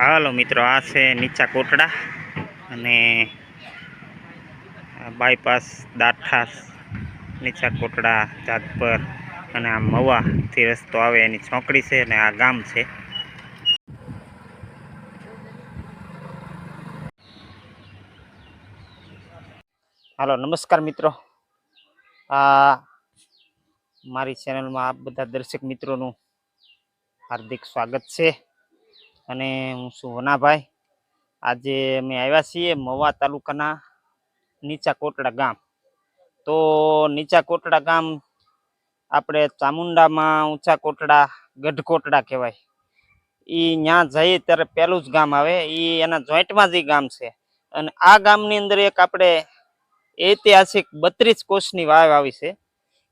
હાલો મિત્રો, આ છે નીચા કોટડા અને આ બાયપાસ દાઠા નીચા કોટડા જાતપર અને આ મવાથી રસ્તો આવે, એની ચોકડી છે અને આ ગામ છે. હાલો, નમસ્કાર મિત્રો. આ મારી ચેનલમાં આપ બધા દર્શક મિત્રોનું હાર્દિક સ્વાગત છે. અને હું છું વનાભાઈ. આજે અમે આવ્યા છીએ મવા તાલુકાના નીચા કોટડા ગામ. તો નીચા કોટડા ગામ આપણે ચામુંડામાં ઊંચા કોટડા ગઢ કોટડા કહેવાય. એ ત્યાં જઈએ ત્યારે પહેલું જ ગામ આવે. એ એના જોઈન્ટમાં જ ગામ છે. અને આ ગામની અંદર એક આપણે ઐતિહાસિક બત્રીસ કોષની વાવ આવી છે.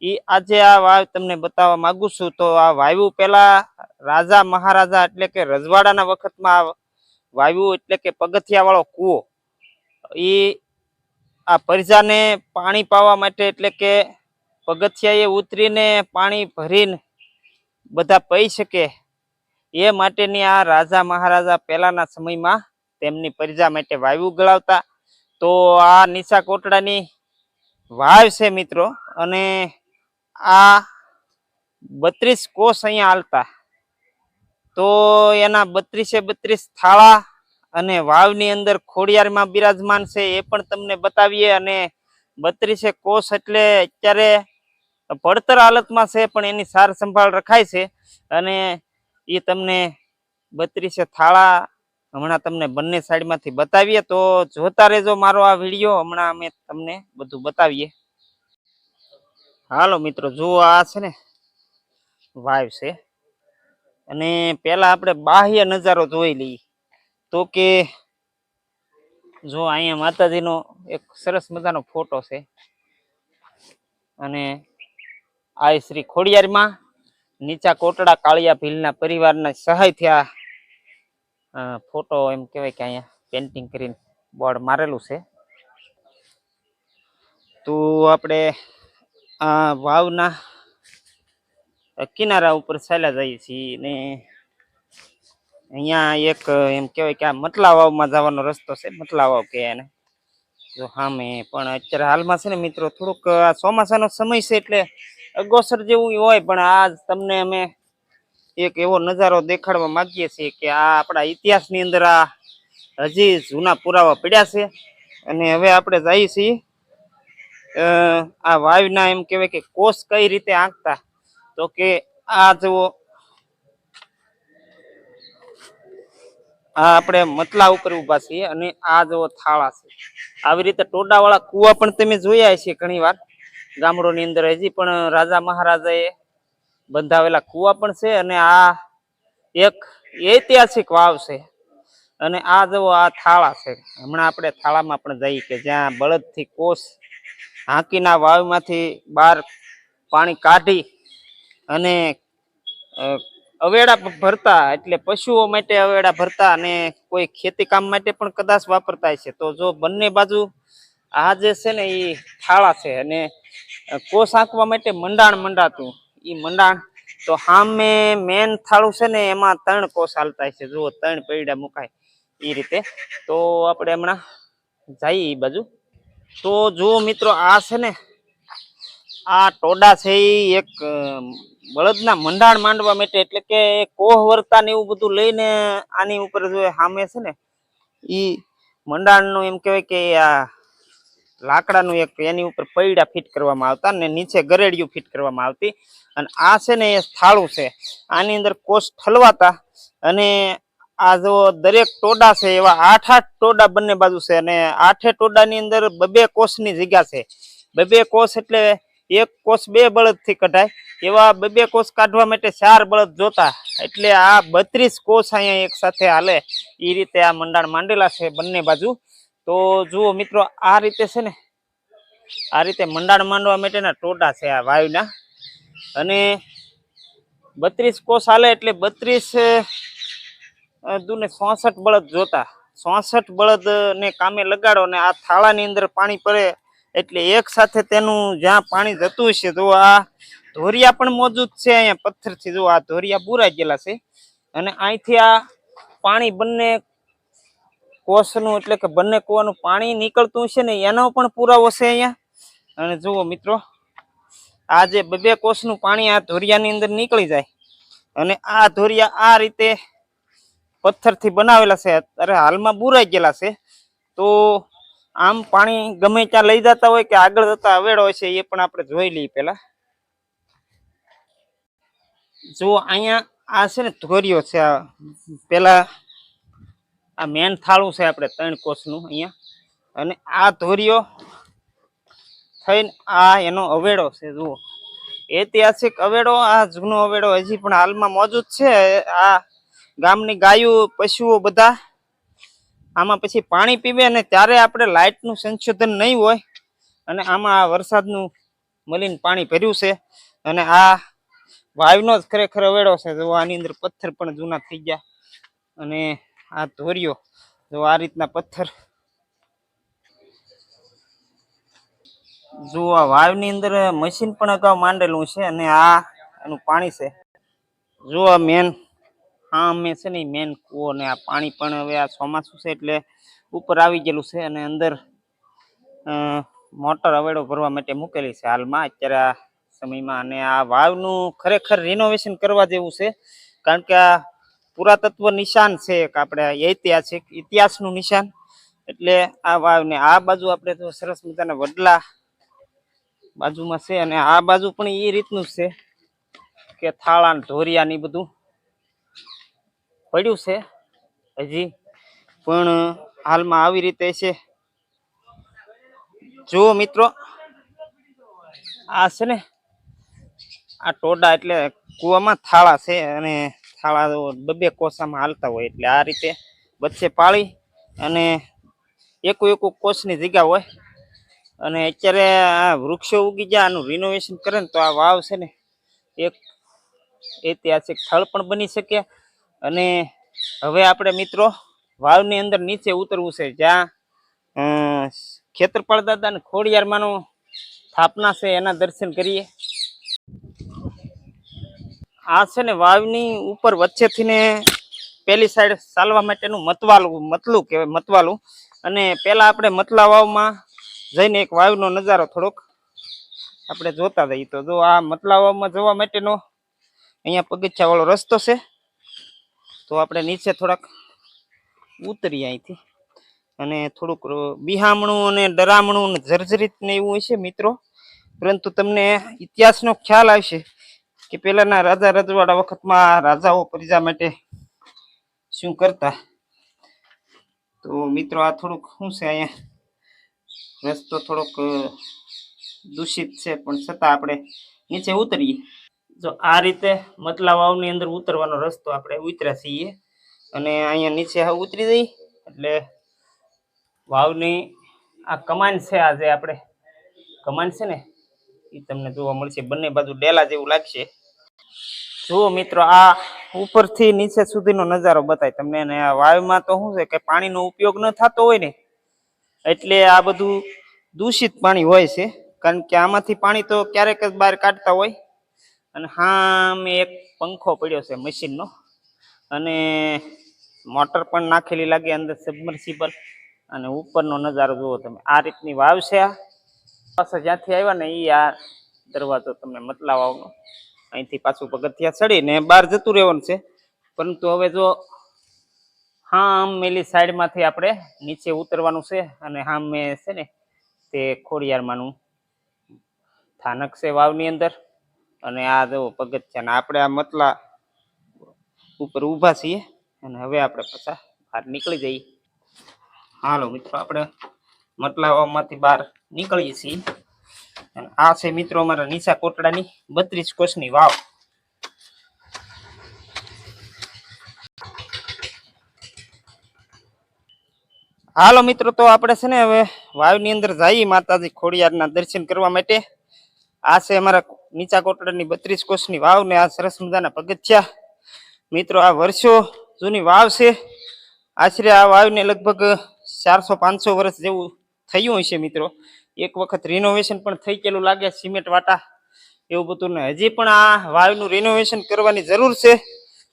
એ આજે આ વાવ તમને બતાવવા માંગુ છું. તો આ વાયુ પેલા રાજા મહારાજા એટલે કે રજવાડાના વખતમાં આ વાયુ એટલે કે પગથિયા વાળો કૂવો. એ આ પરિજાને પાણી પાવા માટે એટલે કે પગથિયાએ ઉતરીને પાણી ભરીને બધા પી શકે. એ માટેની આ રાજા મહારાજા પહેલાના સમયમાં તેમની પરિજા માટે વાયુ ગળાવતા. તો આ નિશા કોટડાની વાવ છે મિત્રો. અને આ બત્રીસ કોષ અહીંયા હાલતા. તો એના બત્રીસે બત્રીસ થાળા અને વાવની અંદર ખોડિયારમાં બિરાજમાન છે એ પણ તમને બતાવીએ. અને બત્રીસે કોષ એટલે અત્યારે પડતર હાલતમાં છે, પણ એની સાર સંભાળ રખાય છે. અને એ તમને બત્રીસે થાળા હમણાં તમને બંને સાઈડમાંથી બતાવીએ. તો જોતા રહેજો મારો આ વીડિયો. હમણાં અમે તમને બધું બતાવીએ. હાલો મિત્રો, જુઓ આ છે ને વાવ છે. અને પેલા આપણે બાહ્ય નજારો જોઈ લઈએ. તો કે જો અહીંયા માતાજીનો એક સરસ મજાનો ફોટો છે. અને આ શ્રી ખોડિયારમાં નીચા કોટડા કાળિયા ભીલના પરિવારના સહાયથી આ ફોટો એમ કહેવાય કે અહીંયા પેન્ટિંગ કરીને બોર્ડ મારેલું છે. તો આપણે આ વાવના કિનારા ઉપર ચાલ્યા જઈએ છીએ ને અહીંયા એક એમ કહેવાય કે આ મતલા વાવમાં જવાનો રસ્તો છે, મતલા વાવ કે એને. જો સામે પણ અત્યારે હાલમાં છે ને મિત્રો થોડુંક આ ચોમાસાનો સમય છે એટલે અગોસર જેવું હોય, પણ આ તમને અમે એક એવો નજારો દેખાડવા માગીએ છીએ કે આ આપણા ઇતિહાસની અંદર આ હજી જૂના પુરાવા પડ્યા છે. અને હવે આપણે જઈએ છીએ આ વાયુના એમ કહેવાય કે કોષ કઈ રીતે આંકતા? તો કે આ જુઓ. આ આપણે મતલા ઉપર ઊભા છીએ અને આ જુઓ થાળા છે. આવી રીતે ટોડાવાળા કુવા પણ તમે જોયા છે ઘણી વાર ગામડોની અંદર હજી પણ રાજા મહારાજાએ બંધાવેલા કુવા પણ છે અને આ એક ઐતિહાસિક વાવ છે. અને આ જુઓ આ થાળા છે. હમણાં આપણે થાળામાં પણ જઈએ કે જ્યાં બળદથી કોષ હાંકીના વાવમાંથી બહાર પાણી કાઢી અને અવેડા ભરતા, એટલે પશુઓ માટે અવેડા ભરતા અને કોઈ ખેતી કામ માટે પણ કદાચ વાપરતા છે તો જો બંને બાજુ આ જે છે ને એ થાળા છે અને કોષ આંકવા માટે મંડાણ મંડાતું. એ મંડાણ તો સામે મેન થાળું છે ને એમાં ત્રણ કોષ હાલતા છે જુઓ, ત્રણ પૈડા મુકાય એ રીતે. તો આપણે હમણાં જઈએ એ બાજુ. તો જુઓ મિત્રો આ છે ને, આ ટોડા છે એ એક બળદના મંડાણ માંડવા માટે, એટલે કે કોહ વર્તા ને એવું બધું લઈને આની ઉપર જો એ સામે છે ને, ઈ મંડાણનું એમ કહેવાય કે આ લાકડાનું એક એની ઉપર પૈડા ફિટ કરવામાં આવતા ને નીચે ગરેડિયું ફિટ કરવામાં આવતી. અને આ છે ને એ થાળું છે. આની અંદર કોષ ઠલવાતા અને આ જો દરેક ટોડા છે, એવા આઠ આઠ ટોડા બંને બાજુ છે અને આઠે ટોડાની અંદર બબે કોષની જગ્યા છે. બબે કોષ એટલે એક કોષ બે બળદથી કઢાય, એવા બબે કોષ કાઢવા માટે ચાર બળદ જોતા. એટલે આ બત્રીસ કોષ અહીંયા એક સાથે હાલે. એ રીતે આ મંડાણ માંડેલા છે બંને બાજુ. તો જુઓ મિત્રો, આ રીતે છે ને, આ રીતે મંડાણ માંડવા માટેના ટોડા છે આ વાયુના. અને બત્રીસ કોષ હાલે એટલે બત્રીસ દુને ચોસઠ બળદ જોતા. ચોસઠ બળદ ને કામે લગાડો ને આ થાળાની અંદર પાણી પડે એટલે એક સાથે તેનું જ્યાં પાણી જતું હશે જો આ ધોરિયા પણ મોજૂદ છે અહીંયા પથ્થરથી જો આ ધોરિયા બુરા ગયેલા છે. અને અહીંથી આ પાણી બંને કોસનું એટલે કે બંને કૂવાનું પાણી નીકળતું છે ને એનો પણ પુરાવો છે અહીંયા. અને જુઓ મિત્રો, આ જે બબે કોસનું પાણી આ ધોરિયાની અંદર નીકળી જાય. અને આ ધોરિયા આ રીતે પથ્થરથી બનાવેલા છે. અત્યારે હાલમાં બુરાઈ ગયેલા છે. તો આમ પાણી ગમે ત્યાં લઈ જતા હોય કે આગળ જતા અવેડો હોય છે, એ પણ આપણે જોઈ લઈએ પહેલાં. જો અહીંયા આ છે ને ધોરિયો છે, આ પેલા આ મેન થાળું છે આપણે ત્રણ કોષનું અહીંયા. અને આ ધોરિયો થઈને આ એનો અવેડો છે, જુઓ. ઐતિહાસિક અવેડો, આ જૂનો અવેડો હજી પણ હાલમાં મોજૂદ છે. આ ગામની ગાયો, પશુઓ બધા આમાં પછી પાણી પીવે અને ત્યારે આપણે લાઇટનું સંશોધન નહીં હોય અને આમાં આ વરસાદનું મલિન પાણી ભર્યું છે અને આ વાવનો જ ખરેખર અવેડો છે. જો આની અંદર પથ્થર પણ જૂના થઈ ગયા અને આ ધોર્યો જો આ રીતના પથ્થર જો આ વાવની અંદર મશીન પણ અગાઉ માંડેલું છે અને આ એનું પાણી છે. જો આ મેન હા અમે છે ને મેન કૂવો ને આ પાણી પણ હવે આ ચોમાસું છે એટલે ઉપર આવી ગયેલું છે અને અંદર મોટર અવેડો ભરવા માટે મૂકેલી છે હાલમાં. અત્યારે આ સમયમાં અને આ વાવનું ખરેખર રિનોવેશન કરવા જેવું છે. કારણ કે આ પુરાતત્વ નિશાન છે એક આપણે ઐતિહાસિક ઇતિહાસનું નિશાન. એટલે આ વાવને આ બાજુ આપણે તો સરસ મજાના વડલા બાજુમાં છે અને આ બાજુ પણ એ રીતનું છે કે થાળા ઢોરિયા ને બધું. પડ્યું છે હજી. પણ હાલમાં આવી રીતે છે. જુઓ મિત્રો, આ છે ને, આ ટોડા એટલે કૂવામાં થાળા છે અને થાળા બબે કોસામાં હાલતા હોય એટલે આ રીતે વચ્ચે પાળી અને એકુ એકુ કોષની જગ્યા હોય. અને અત્યારે આ વૃક્ષો ઉગી જાય આનું રિનોવેશન કરે ને તો આ વાવ છે ને, એક ઐતિહાસિક સ્થળ પણ બની શકે. અને હવે આપણે મિત્રો વાવની અંદર નીચે ઉતરવું છે, જ્યાં ખેતરપાળ દાદા અને ખોડિયારમાંનું સ્થાપના છે, એના દર્શન કરીએ. આ છે ને વાવની ઉપર વચ્ચેથી ને પેલી સાઈડ ચાલવા માટેનું મતવાલું, મતલું કહેવાય, મતવાલું. અને પહેલાં આપણે મતલા વાવમાં જઈને એક વાવનો નજારો થોડોક આપણે જોતા જઈએ. તો જો આ મતલા વાવમાં જવા માટેનો અહીંયા પગીચાવાળો રસ્તો છે. તો આપણે નીચે થોડાક ઉતરીએ અહીંથી. અને થોડુંક બિહામણું અને ડરામણું અને જર્જરિત ને એવું હોય છે મિત્રો. પરંતુ તમને ઇતિહાસનો ખ્યાલ આવશે કે પહેલાંના રાજા રજવાડા વખતમાં રાજાઓ પ્રજા માટે શું કરતા. તો મિત્રો, આ થોડુંક શું છે અહીંયા? રસ્તો થોડોક દૂષિત છે, પણ છતાં આપણે નીચે ઉતરીએ. જો આ રીતે મતલા વાવની અંદર ઉતરવાનો રસ્તો આપણે ઉતર્યા છીએ. અને અહીંયા નીચે હવે ઉતરી જઈ એટલે વાવની આ કમાન છે આ જે આપણે કમાન છે ને એ તમને જોવા મળશે. બંને બાજુ ડેલા જેવું લાગશે. જુઓ મિત્રો, આ ઉપરથી નીચે સુધીનો નજારો બતાય તમને. અને આ વાવમાં તો શું છે કે પાણીનો ઉપયોગ ન થતો હોય ને, એટલે આ બધું દૂષિત પાણી હોય છે. કારણ કે આમાંથી પાણી તો ક્યારેક જ બહાર કાઢતા હોય. અને હા મેં એક પંખો પડ્યો છે મશીનનો. અને મોટર પણ નાખેલી લાગે અંદર સબમર્સિબલ અને ઉપરનો નજારો જુઓ તમે. આ રીતની વાવ છે આ. પાછા જ્યાંથી આવ્યા ને એ આ દરવાજો તમને મતલા વાવનો અહીંથી પાછું પગથિયા ચડીને બહાર જતું રહેવાનું છે. પરંતુ હવે જો હા આમ મેલી સાઈડમાંથી આપણે નીચે ઉતરવાનું છે અને હા મેં છે ને તે ખોડિયારમાંનું સ્થાનક છે વાવની અંદર. અને આ જો પગથિયા ને આપણે આ મતલા ઉપર ઊભા છીએ અને હવે આપણે પાછા બહાર નીકળી જઈએ. હાલો મિત્રો, આપણે મતલા વાવમાંથી બહાર નીકળીએ છીએ. અને આ છે મિત્રો અમારા નીચા કોટડાની બત્રીસ કોષની વાવ. હાલો મિત્રો, તો આપણે છે ને હવે વાવની અંદર જઈએ માતાજી ખોડિયારના દર્શન કરવા માટે. આ છે અમારા નીચા કોટડાની બત્રીસ કોષની વાવ ને આ સરસ મજાના પગથિયા. મિત્રો, આ વર્ષો જૂની વાવ છે. આશરે આ વાવને લગભગ ચારસો પાંચસો વર્ષ જેવું થયું હશે મિત્રો. એક વખત રિનોવેશન પણ થઈ ગયેલું લાગે, સિમેન્ટ વાટા એવું બધું ને. હજી પણ આ વાવનું રિનોવેશન કરવાની જરૂર છે.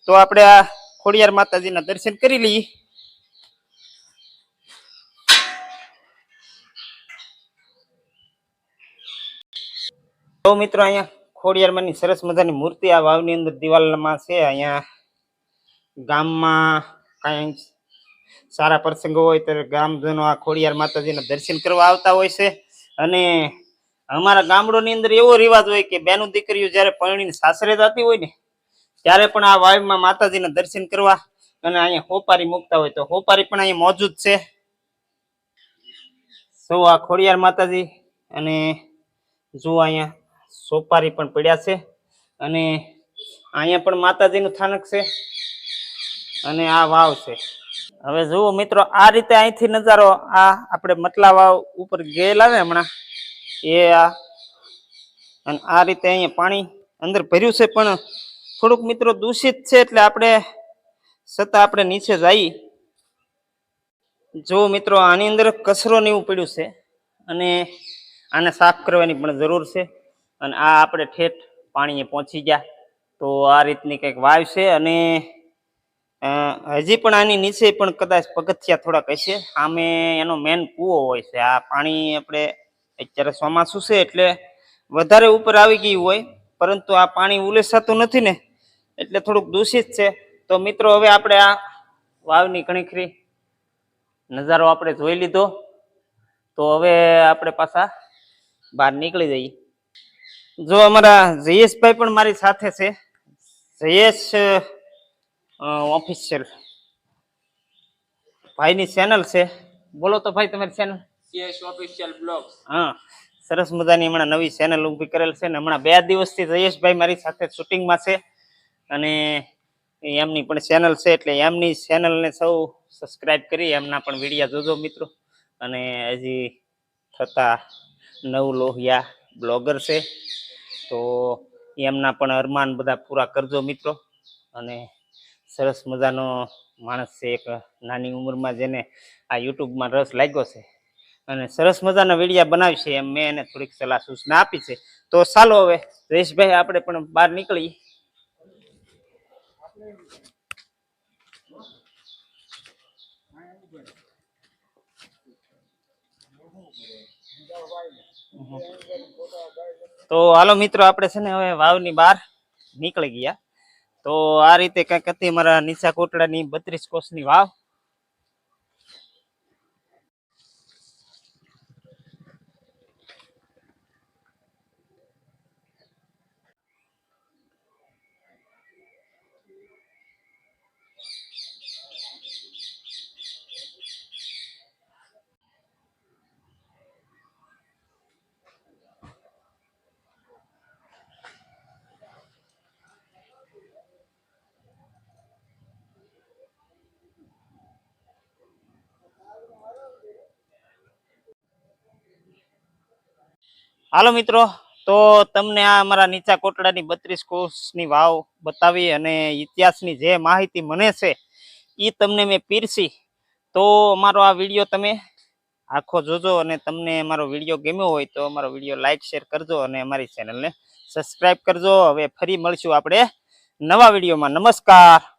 તો આપણે આ ખોડિયાર માતાજીના દર્શન કરી લઈએ. તો મિત્રો અહીંયા ખોડિયારમાંની સરસ મજાની મૂર્તિ આ વાવની અંદર દિવાલમાં છે. અહીંયા ગામમાં કાંઈ સારા પ્રસંગો હોય ત્યારે ગામજનો આ ખોડિયાર માતાજીના દર્શન કરવા આવતા હોય છે. અને અમારા ગામડોની અંદર એવો રિવાજ હોય કે બેનું દીકરીઓ જ્યારે પરણીને સાસરે જતી હોય ને, ત્યારે પણ આ વાવમાં માતાજીના દર્શન કરવા અને અહીંયા હોપારી મૂકતા હોય. તો હોપારી પણ અહીંયા મોજૂદ છે. સૌ આ ખોડિયાર માતાજી અને જુઓ અહીંયા સોપારી પણ પડ્યા છે. અને અહીંયા પણ માતાજીનું સ્થાનક છે. અને આ વાવ છે. હવે જુઓ મિત્રો, આ રીતે અહીંથી નજારો આ આપણે મતલા વાવ ઉપર ગયેલા ને હમણાં. એ આ અને આ રીતે અહીંયા પાણી અંદર ભર્યું છે, પણ થોડુંક મિત્રો દૂષિત છે એટલે આપણે છતાં આપણે નીચે જઈએ જો મિત્રો, આની અંદર કચરો ને એવું પડ્યું છે. અને આને સાફ કરવાની પણ જરૂર છે. અને આ આપણે ઠેઠ પાણીએ પહોંચી ગયા. તો આ રીતની કંઈક વાવ છે અને હજી પણ આની નીચે પણ કદાચ પગથિયા થોડાક હશે. આમે એનો મેન કૂવો હોય છે. આ પાણી આપણે અત્યારે ચોમાસું છે એટલે વધારે ઉપર આવી ગયું હોય. પરંતુ આ પાણી ઉલેસાતું નથી ને, એટલે થોડુંક દૂષિત છે. તો મિત્રો, હવે આપણે આ વાવની ખરી નજારો આપણે જોઈ લીધો. તો હવે આપણે પાછા બહાર નીકળી જઈએ. જો અમારા જયેશભાઈ પણ મારી સાથે છે. જયેશ ઓફિશિયલ ભાઈની ચેનલ છે. બોલો તો ભાઈ તમારી ચેનલ સીએસ ઓફિશિયલ બ્લોગ હા સરસ મજાની હમણાં નવી ચેનલ ઊભી કરેલ છે ને હમણાં બે દિવસથી જયેશભાઈ મારી સાથે શૂટિંગમાં છે અને એમની પણ ચેનલ છે એટલે એમની ચેનલને સૌ સબસ્ક્રાઇબ કરી એમના પણ વિડીયા જોજો મિત્રો. અને હજી થતા નવ લોહિયા બ્લોગર છે. તો એમના પણ અરમાન બધા પૂરા કરજો મિત્રો. અને સરસ મજાનો માણસ છે એક નાની ઉંમરમાં જેને આ યુટ્યુબમાં રસ લાગ્યો છે. અને સરસ મજાના વિડીયા છે એમ મેં એને થોડીક સલાહ સૂચના આપી છે. તો ચાલો હવે જયેશભાઈ, આપણે પણ બહાર નીકળીએ. તો હાલો મિત્રો, આપણે છે ને હવે વાવની બહાર નીકળી ગયા. તો આ રીતે કંઈક હતી મારા નીચા કોટડાની બત્રીસ કોષની વાવ. હાલો મિત્રો, તો તમને આ અમારા નીચા કોટડાની બત્રીસ કોષની વાવ બતાવી અને ઇતિહાસની જે માહિતી મને છે એ તમને મેં પીરસી. તો અમારો આ વીડિયો તમે આખો જોજો અને તમને અમારો વીડિયો ગમ્યો હોય તો અમારો વીડિયો લાઈક, શેર કરજો અને અમારી ચેનલને સબસ્ક્રાઈબ કરજો. હવે ફરી મળશું આપણે નવા વિડીયોમાં. નમસ્કાર!